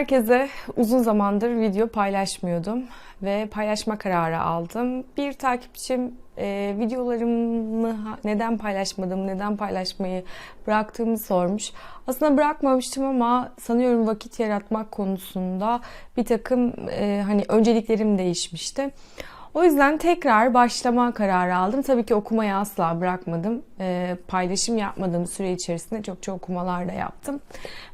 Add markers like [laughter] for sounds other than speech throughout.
herkese. Uzun zamandır video paylaşmıyordum ve paylaşma kararı aldım. Bir takipçim e, videolarımı neden paylaşmadım, neden paylaşmayı bıraktığımı sormuş. Aslında bırakmamıştım ama sanıyorum vakit yaratmak konusunda bir takım e, hani önceliklerim değişmişti. O yüzden tekrar başlama kararı aldım. Tabii ki okumayı asla bırakmadım. Ee, paylaşım yapmadığım süre içerisinde çok çok okumalar da yaptım.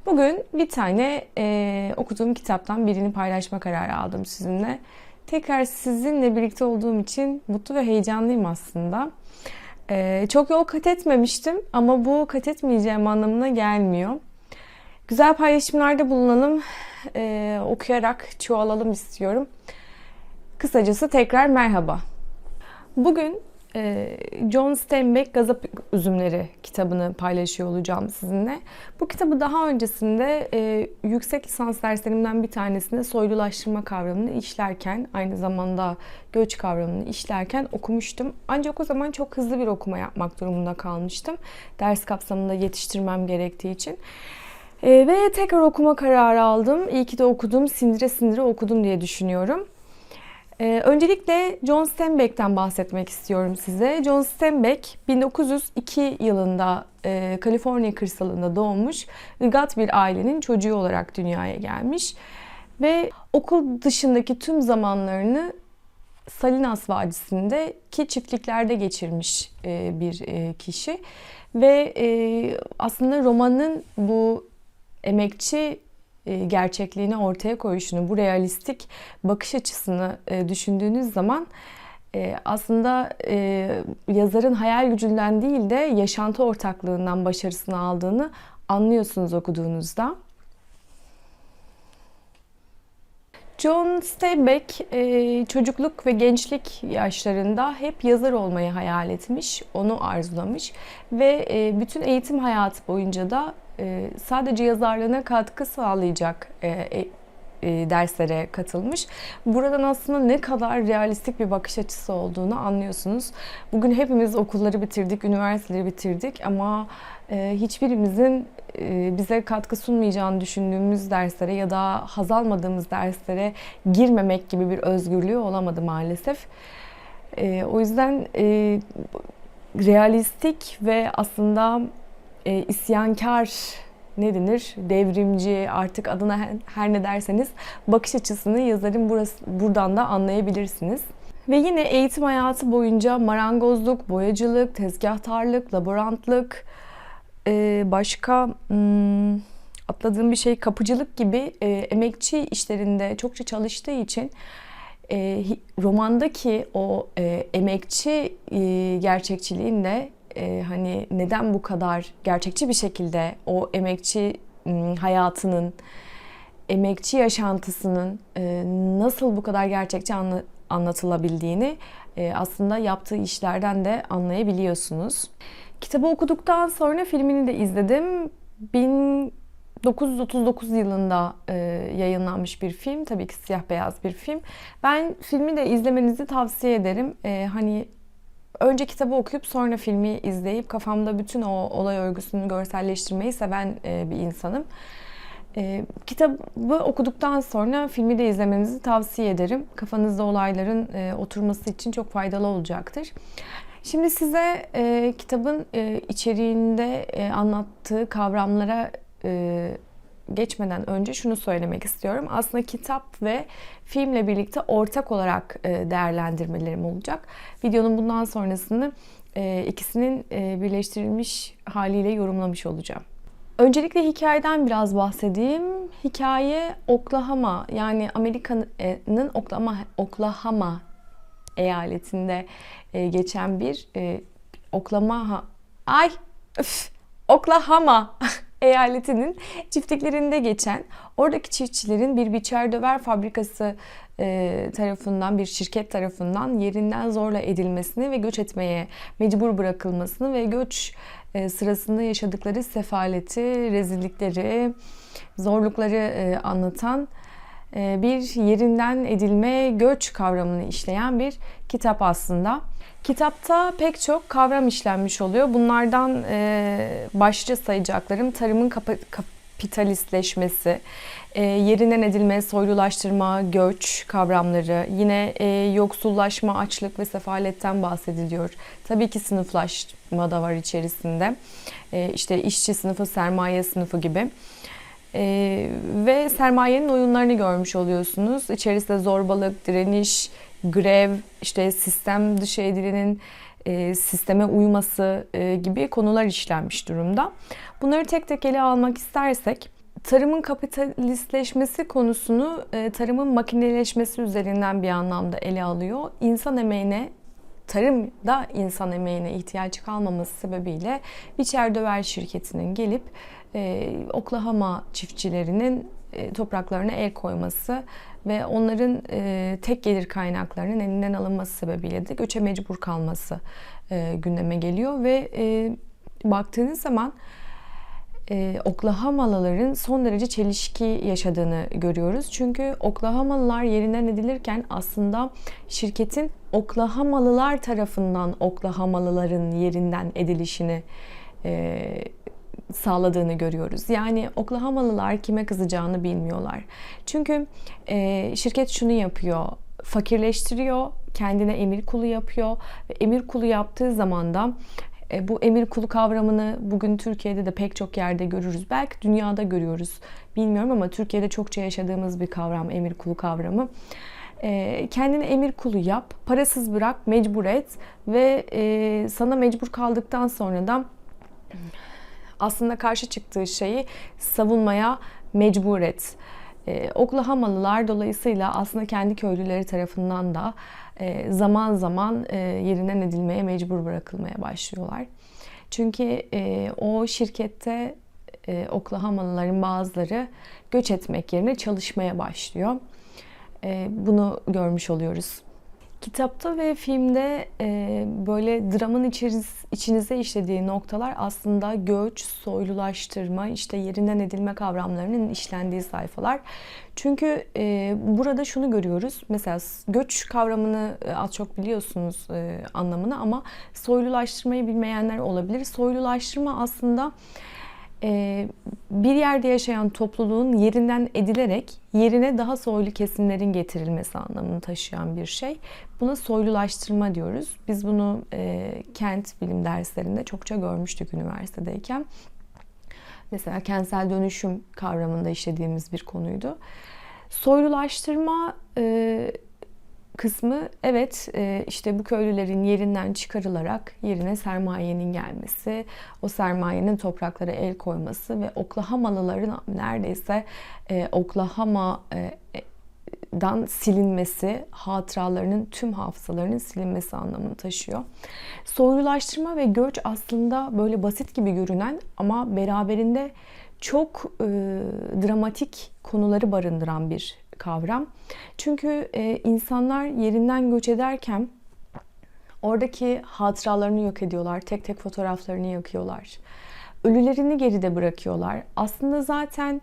Bugün bir tane e, okuduğum kitaptan birini paylaşma kararı aldım sizinle. Tekrar sizinle birlikte olduğum için mutlu ve heyecanlıyım aslında. Ee, çok yol kat etmemiştim ama bu kat etmeyeceğim anlamına gelmiyor. Güzel paylaşımlarda bulunalım, ee, okuyarak çoğalalım istiyorum. Kısacası tekrar merhaba. Bugün e, John Steinbeck Gazap Üzümleri kitabını paylaşıyor olacağım sizinle. Bu kitabı daha öncesinde e, yüksek lisans derslerimden bir tanesinde soylulaştırma kavramını işlerken, aynı zamanda göç kavramını işlerken okumuştum. Ancak o zaman çok hızlı bir okuma yapmak durumunda kalmıştım. Ders kapsamında yetiştirmem gerektiği için. E, ve tekrar okuma kararı aldım. İyi ki de okudum, sindire sindire okudum diye düşünüyorum. Ee, öncelikle John Steinbeck'ten bahsetmek istiyorum size. John Steinbeck 1902 yılında e, Kaliforniya kırsalında doğmuş, ırgat bir ailenin çocuğu olarak dünyaya gelmiş ve okul dışındaki tüm zamanlarını Salinas Vadisi'ndeki çiftliklerde geçirmiş e, bir e, kişi ve e, aslında romanın bu emekçi gerçekliğini ortaya koyuşunu, bu realistik bakış açısını e, düşündüğünüz zaman e, aslında yazarın hayal gücünden değil de yaşantı ortaklığından başarısını aldığını anlıyorsunuz okuduğunuzda. John Steinbeck çocukluk ve gençlik yaşlarında hep yazar olmayı hayal etmiş, onu arzulamış ve bütün eğitim hayatı boyunca da sadece yazarlığına katkı sağlayacak derslere katılmış. Buradan aslında ne kadar realistik bir bakış açısı olduğunu anlıyorsunuz. Bugün hepimiz okulları bitirdik, üniversiteleri bitirdik ama hiçbirimizin bize katkı sunmayacağını düşündüğümüz derslere ya da haz almadığımız derslere girmemek gibi bir özgürlüğü olamadı maalesef. O yüzden realistik ve aslında isyankar ne denir? Devrimci artık adına her ne derseniz bakış açısını yazarın burası, buradan da anlayabilirsiniz. Ve yine eğitim hayatı boyunca marangozluk, boyacılık, tezgahtarlık, laborantlık, başka hmm, atladığım bir şey kapıcılık gibi emekçi işlerinde çokça çalıştığı için romandaki o emekçi gerçekçiliğinde hani neden bu kadar gerçekçi bir şekilde o emekçi hayatının, emekçi yaşantısının nasıl bu kadar gerçekçi anlatılabildiğini aslında yaptığı işlerden de anlayabiliyorsunuz. Kitabı okuduktan sonra filmini de izledim. 1939 yılında yayınlanmış bir film. Tabii ki siyah beyaz bir film. Ben filmi de izlemenizi tavsiye ederim. Hani önce kitabı okuyup sonra filmi izleyip kafamda bütün o olay örgüsünü görselleştirmeyi seven bir insanım. Kitabı okuduktan sonra filmi de izlemenizi tavsiye ederim. Kafanızda olayların oturması için çok faydalı olacaktır. Şimdi size kitabın içeriğinde anlattığı kavramlara geçmeden önce şunu söylemek istiyorum. Aslında kitap ve filmle birlikte ortak olarak değerlendirmelerim olacak. Videonun bundan sonrasını ikisinin birleştirilmiş haliyle yorumlamış olacağım. Öncelikle hikayeden biraz bahsedeyim. Hikaye Oklahoma yani Amerika'nın Oklahoma, Oklahoma eyaletinde geçen bir Oklahoma ay öf, Oklahoma [laughs] eyaletinin çiftliklerinde geçen oradaki çiftçilerin bir biçer döver fabrikası e, tarafından bir şirket tarafından yerinden zorla edilmesini ve göç etmeye mecbur bırakılmasını ve göç e, sırasında yaşadıkları sefaleti, rezillikleri, zorlukları e, anlatan bir yerinden edilme göç kavramını işleyen bir kitap aslında. Kitapta pek çok kavram işlenmiş oluyor. Bunlardan e, başlıca sayacaklarım tarımın kapa- kap- kapitalistleşmesi, e, yerinden edilme, soylulaştırma, göç kavramları, yine e, yoksullaşma, açlık ve sefaletten bahsediliyor. Tabii ki sınıflaşma da var içerisinde. E, işte işçi sınıfı, sermaye sınıfı gibi. E, ve sermayenin oyunlarını görmüş oluyorsunuz. İçerisinde zorbalık, direniş, grev, işte sistem dışı edilenin e, sisteme uyması e, gibi konular işlenmiş durumda. Bunları tek tek ele almak istersek, tarımın kapitalistleşmesi konusunu e, tarımın makineleşmesi üzerinden bir anlamda ele alıyor. İnsan emeğine tarımda insan emeğine ihtiyaç kalmaması sebebiyle Biçer Döver şirketinin gelip Oklahoma çiftçilerinin topraklarına el koyması ve onların e, tek gelir kaynaklarının elinden alınması sebebiyle de göçe mecbur kalması e, gündeme geliyor ve e, baktığınız zaman e, Oklahoma'lıların son derece çelişki yaşadığını görüyoruz. Çünkü Oklahoma'lılar yerinden edilirken aslında şirketin Oklahoma'lılar tarafından Oklahoma'lıların yerinden edilişini e, sağladığını görüyoruz. Yani Oklahoma'lılar kime kızacağını bilmiyorlar. Çünkü e, şirket şunu yapıyor, fakirleştiriyor, kendine emir kulu yapıyor ve emir kulu yaptığı zaman da e, bu emir kulu kavramını bugün Türkiye'de de pek çok yerde görürüz. Belki dünyada görüyoruz. Bilmiyorum ama Türkiye'de çokça yaşadığımız bir kavram emir kulu kavramı. E, kendine emir kulu yap, parasız bırak, mecbur et ve e, sana mecbur kaldıktan sonra da aslında karşı çıktığı şeyi savunmaya mecbur et. Ee, Oklahoma'lılar dolayısıyla aslında kendi köylüleri tarafından da e, zaman zaman e, yerinden edilmeye mecbur bırakılmaya başlıyorlar. Çünkü e, o şirkette e, Oklahoma'lıların bazıları göç etmek yerine çalışmaya başlıyor. E, bunu görmüş oluyoruz. Kitapta ve filmde e, böyle dramın içeriz, içinize işlediği noktalar aslında göç, soylulaştırma, işte yerinden edilme kavramlarının işlendiği sayfalar. Çünkü e, burada şunu görüyoruz. Mesela göç kavramını e, az çok biliyorsunuz e, anlamını ama soylulaştırmayı bilmeyenler olabilir. Soylulaştırma aslında bir yerde yaşayan topluluğun yerinden edilerek yerine daha soylu kesimlerin getirilmesi anlamını taşıyan bir şey. Buna soylulaştırma diyoruz. Biz bunu e, kent bilim derslerinde çokça görmüştük üniversitedeyken. Mesela kentsel dönüşüm kavramında işlediğimiz bir konuydu. Soylulaştırma e, kısmı evet e, işte bu köylülerin yerinden çıkarılarak yerine sermayenin gelmesi, o sermayenin topraklara el koyması ve Oklahoma'lıların neredeyse e, Oklahoma'dan silinmesi, hatıralarının tüm hafızalarının silinmesi anlamını taşıyor. Soylulaştırma ve göç aslında böyle basit gibi görünen ama beraberinde çok e, dramatik konuları barındıran bir kavram. Çünkü e, insanlar yerinden göç ederken oradaki hatıralarını yok ediyorlar. Tek tek fotoğraflarını yakıyorlar. Ölülerini geride bırakıyorlar. Aslında zaten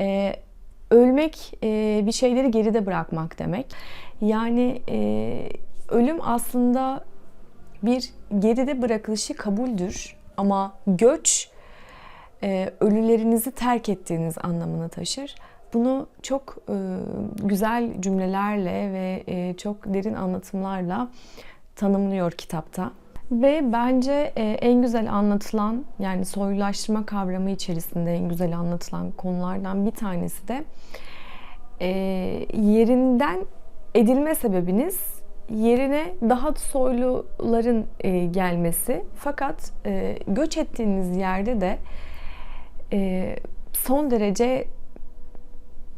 e, ölmek e, bir şeyleri geride bırakmak demek. Yani e, ölüm aslında bir geride bırakılışı kabuldür. Ama göç e, ölülerinizi terk ettiğiniz anlamını taşır. Bunu çok e, güzel cümlelerle ve e, çok derin anlatımlarla tanımlıyor kitapta. Ve bence e, en güzel anlatılan yani soylulaştırma kavramı içerisinde en güzel anlatılan konulardan bir tanesi de e, yerinden edilme sebebiniz yerine daha soyluların e, gelmesi. Fakat e, göç ettiğiniz yerde de e, son derece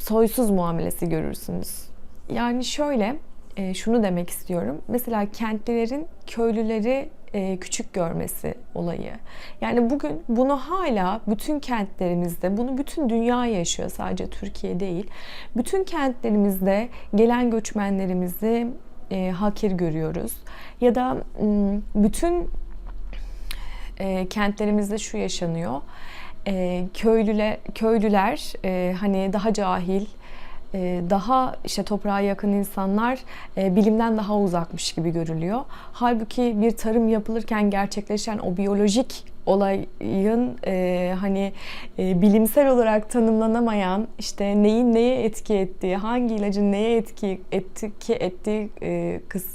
soysuz muamelesi görürsünüz. Yani şöyle e, şunu demek istiyorum. Mesela kentlilerin köylüleri e, küçük görmesi olayı. Yani bugün bunu hala bütün kentlerimizde, bunu bütün dünya yaşıyor sadece Türkiye değil. Bütün kentlerimizde gelen göçmenlerimizi e, hakir görüyoruz. Ya da bütün e, kentlerimizde şu yaşanıyor e, köylüler, köylüler e, hani daha cahil, e, daha işte toprağa yakın insanlar e, bilimden daha uzakmış gibi görülüyor. Halbuki bir tarım yapılırken gerçekleşen o biyolojik olayın e, hani e, bilimsel olarak tanımlanamayan işte neyin neye etki ettiği, hangi ilacın neye etki etki ettiği e, kıs,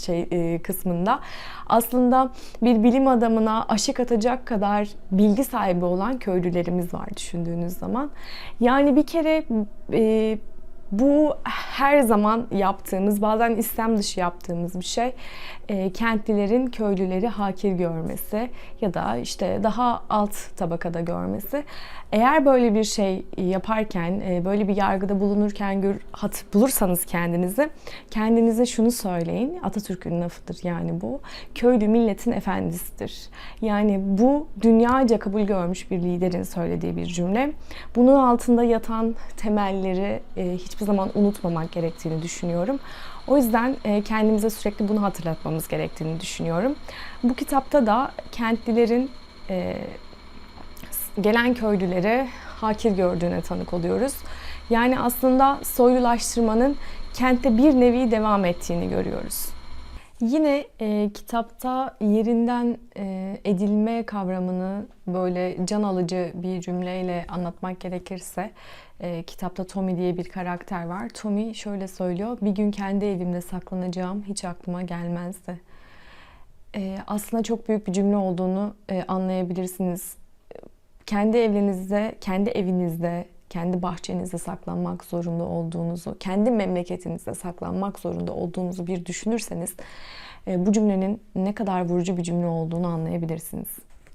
şey e, kısmında aslında bir bilim adamına aşık atacak kadar bilgi sahibi olan köylülerimiz var düşündüğünüz zaman. Yani bir kere e, bu her zaman yaptığımız, bazen istem dışı yaptığımız bir şey. E, kentlilerin köylüleri hakir görmesi ya da işte daha alt tabakada görmesi. Eğer böyle bir şey yaparken, e, böyle bir yargıda bulunurken gör, hat, bulursanız kendinizi, kendinize şunu söyleyin. Atatürk'ün lafıdır yani bu. Köylü milletin efendisidir. Yani bu dünyaca kabul görmüş bir liderin söylediği bir cümle. Bunun altında yatan temelleri e, hiçbir zaman unutmamak gerektiğini düşünüyorum. O yüzden e, kendimize sürekli bunu hatırlatmamız gerektiğini düşünüyorum. Bu kitapta da kentlilerin e, gelen köylülere hakir gördüğüne tanık oluyoruz. Yani aslında soylulaştırmanın kentte bir nevi devam ettiğini görüyoruz. Yine e, kitapta yerinden e, edilme kavramını böyle can alıcı bir cümleyle anlatmak gerekirse e, kitapta Tommy diye bir karakter var. Tommy şöyle söylüyor. Bir gün kendi evimde saklanacağım hiç aklıma gelmezdi. E, aslında çok büyük bir cümle olduğunu e, anlayabilirsiniz. Kendi evlerinizde, kendi evinizde, kendi bahçenizde saklanmak zorunda olduğunuzu, kendi memleketinizde saklanmak zorunda olduğunuzu bir düşünürseniz e, bu cümlenin ne kadar vurucu bir cümle olduğunu anlayabilirsiniz.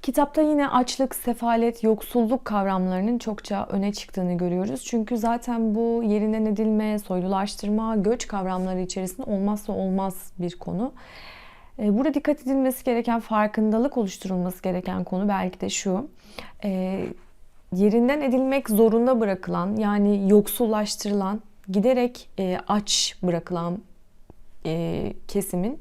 Kitapta yine açlık, sefalet, yoksulluk kavramlarının çokça öne çıktığını görüyoruz. Çünkü zaten bu yerinden edilme, soylulaştırma, göç kavramları içerisinde olmazsa olmaz bir konu. E, burada dikkat edilmesi gereken, farkındalık oluşturulması gereken konu belki de şu. E, yerinden edilmek zorunda bırakılan, yani yoksullaştırılan, giderek e, aç bırakılan kesimin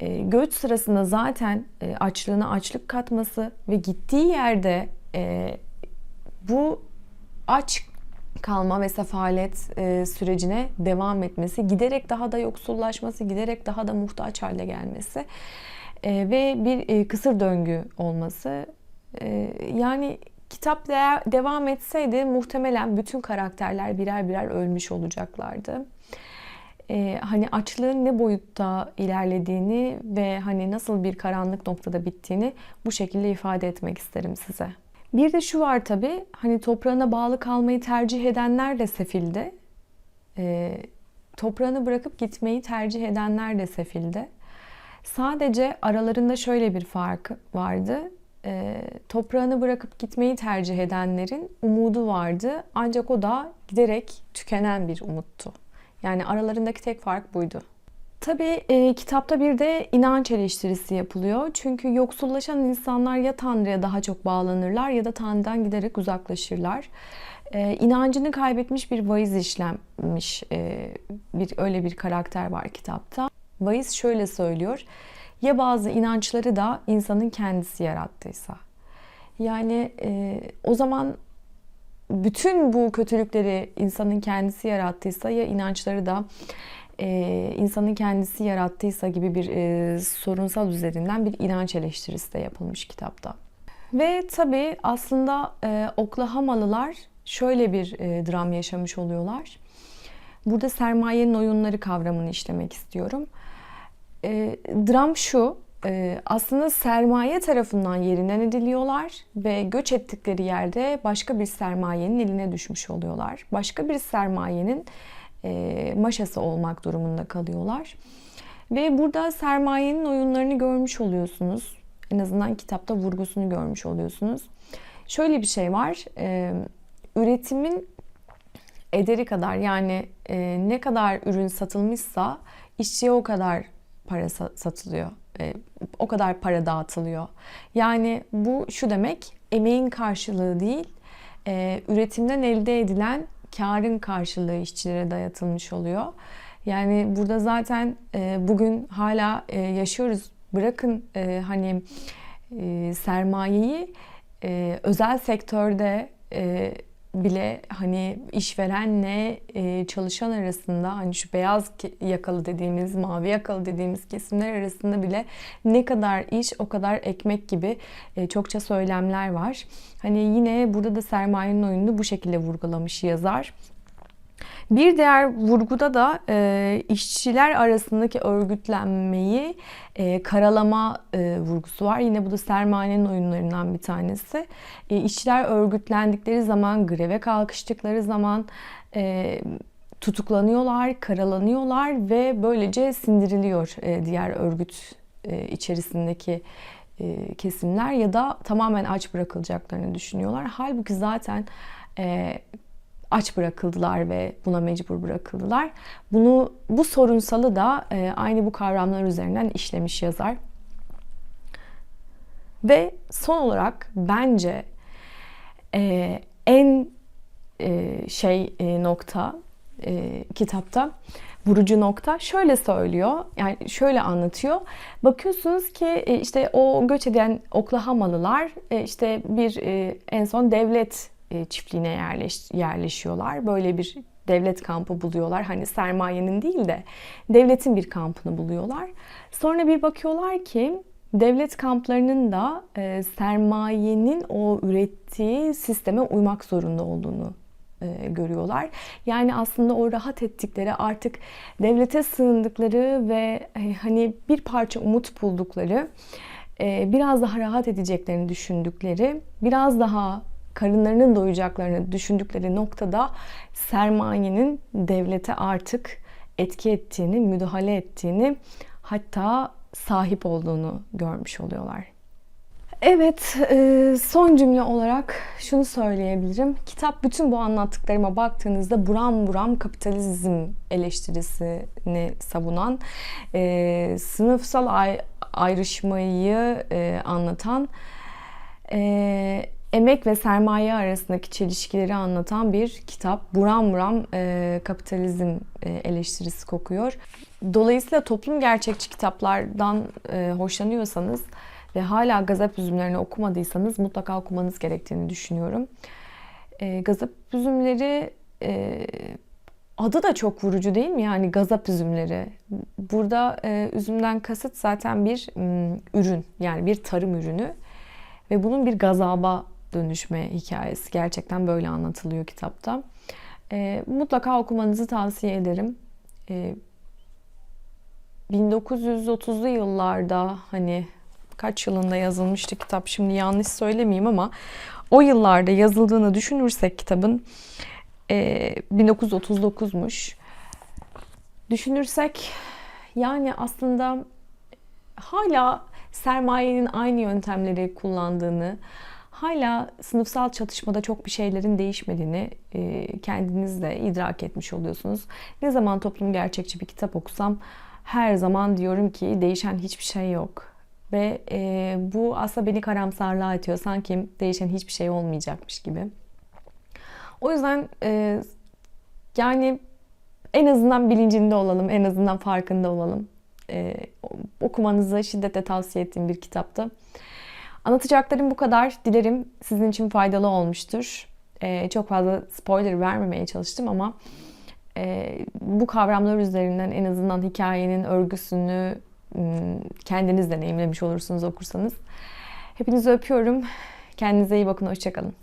e, göç sırasında zaten e, açlığına açlık katması ve gittiği yerde e, bu aç kalma ve sefalet sürecine devam etmesi, giderek daha da yoksullaşması, giderek daha da muhtaç hale gelmesi ve bir kısır döngü olması. Yani kitap de, devam etseydi muhtemelen bütün karakterler birer birer ölmüş olacaklardı e, hani açlığın ne boyutta ilerlediğini ve hani nasıl bir karanlık noktada bittiğini bu şekilde ifade etmek isterim size. Bir de şu var tabi hani toprağına bağlı kalmayı tercih edenler de sefilde. E, toprağını bırakıp gitmeyi tercih edenler de sefilde. Sadece aralarında şöyle bir fark vardı. E, toprağını bırakıp gitmeyi tercih edenlerin umudu vardı. Ancak o da giderek tükenen bir umuttu. Yani aralarındaki tek fark buydu. Tabii e, kitapta bir de inanç eleştirisi yapılıyor. Çünkü yoksullaşan insanlar ya Tanrı'ya daha çok bağlanırlar ya da Tanrı'dan giderek uzaklaşırlar. E, inancını kaybetmiş bir vaiz işlenmiş e, bir öyle bir karakter var kitapta. Vaiz şöyle söylüyor. Ya bazı inançları da insanın kendisi yarattıysa. Yani e, o zaman bütün bu kötülükleri insanın kendisi yarattıysa ya inançları da e, insanın kendisi yarattıysa gibi bir e, sorunsal üzerinden bir inanç eleştirisi de yapılmış kitapta. Ve tabii aslında e, Oklahoma'lılar şöyle bir e, dram yaşamış oluyorlar. Burada sermayenin oyunları kavramını işlemek istiyorum. E, dram şu, ee, aslında sermaye tarafından yerinden ediliyorlar ve göç ettikleri yerde başka bir sermayenin eline düşmüş oluyorlar. Başka bir sermayenin e, maşası olmak durumunda kalıyorlar. Ve burada sermayenin oyunlarını görmüş oluyorsunuz. En azından kitapta vurgusunu görmüş oluyorsunuz. Şöyle bir şey var. E, üretimin ederi kadar yani e, ne kadar ürün satılmışsa işçiye o kadar para satılıyor e, o kadar para dağıtılıyor. Yani bu şu demek emeğin karşılığı değil, e, üretimden elde edilen karın karşılığı işçilere dayatılmış oluyor. Yani burada zaten e, bugün hala yaşıyoruz. Bırakın hani e, sermayeyi özel sektörde bile hani işverenle e, çalışan arasında hani şu beyaz yakalı dediğimiz, mavi yakalı dediğimiz kesimler arasında bile ne kadar iş o kadar ekmek gibi e, çokça söylemler var. Hani yine burada da sermayenin oyununu bu şekilde vurgulamış yazar. Bir diğer vurguda da e, işçiler arasındaki örgütlenmeyi e, karalama e, vurgusu var. Yine bu da sermayenin oyunlarından bir tanesi. E, işçiler örgütlendikleri zaman, greve kalkıştıkları zaman e, tutuklanıyorlar, karalanıyorlar ve böylece sindiriliyor e, diğer örgüt e, içerisindeki e, kesimler ya da tamamen aç bırakılacaklarını düşünüyorlar. Halbuki zaten e, aç bırakıldılar ve buna mecbur bırakıldılar. Bunu bu sorunsalı da e, aynı bu kavramlar üzerinden işlemiş yazar. Ve son olarak bence e, en e, şey e, nokta e, kitapta vurucu nokta şöyle söylüyor yani şöyle anlatıyor bakıyorsunuz ki e, işte o göç eden Oklahoma'lılar e, işte bir e, en son devlet çiftliğine yerleş, yerleşiyorlar. Böyle bir devlet kampı buluyorlar. Hani sermayenin değil de devletin bir kampını buluyorlar. Sonra bir bakıyorlar ki devlet kamplarının da e, sermayenin o ürettiği sisteme uymak zorunda olduğunu e, görüyorlar. Yani aslında o rahat ettikleri artık devlete sığındıkları ve e, hani bir parça umut buldukları e, biraz daha rahat edeceklerini düşündükleri biraz daha karınlarının doyacaklarını düşündükleri noktada sermayenin devlete artık etki ettiğini, müdahale ettiğini hatta sahip olduğunu görmüş oluyorlar. Evet, e, son cümle olarak şunu söyleyebilirim. Kitap bütün bu anlattıklarıma baktığınızda buram buram kapitalizm eleştirisini savunan, e, sınıfsal ay- ayrışmayı e, anlatan, emek ve sermaye arasındaki çelişkileri anlatan bir kitap. Buram buram e, kapitalizm e, eleştirisi kokuyor. Dolayısıyla toplum gerçekçi kitaplardan e, hoşlanıyorsanız ve hala Gazap Üzümlerini okumadıysanız mutlaka okumanız gerektiğini düşünüyorum. E, Gazap Üzümleri e, adı da çok vurucu değil mi? Yani Gazap Üzümleri. Burada e, üzümden kasıt zaten bir m, ürün yani bir tarım ürünü ve bunun bir gazaba dönüşme hikayesi gerçekten böyle anlatılıyor kitapta. E, mutlaka okumanızı tavsiye ederim. E, 1930'lu yıllarda hani kaç yılında yazılmıştı kitap şimdi yanlış söylemeyeyim ama o yıllarda yazıldığını düşünürsek kitabın e, 1939'muş. Düşünürsek yani aslında hala sermayenin aynı yöntemleri kullandığını, hala sınıfsal çatışmada çok bir şeylerin değişmediğini e, kendiniz de idrak etmiş oluyorsunuz. Ne zaman toplum gerçekçi bir kitap okusam her zaman diyorum ki değişen hiçbir şey yok. Ve e, bu aslında beni karamsarlığa itiyor. Sanki değişen hiçbir şey olmayacakmış gibi. O yüzden e, yani en azından bilincinde olalım, en azından farkında olalım. E, okumanızı şiddetle tavsiye ettiğim bir kitaptı. Anlatacaklarım bu kadar. Dilerim sizin için faydalı olmuştur. E, çok fazla spoiler vermemeye çalıştım ama e, bu kavramlar üzerinden en azından hikayenin örgüsünü kendiniz deneyimlemiş olursunuz okursanız. Hepinizi öpüyorum. Kendinize iyi bakın. Hoşçakalın.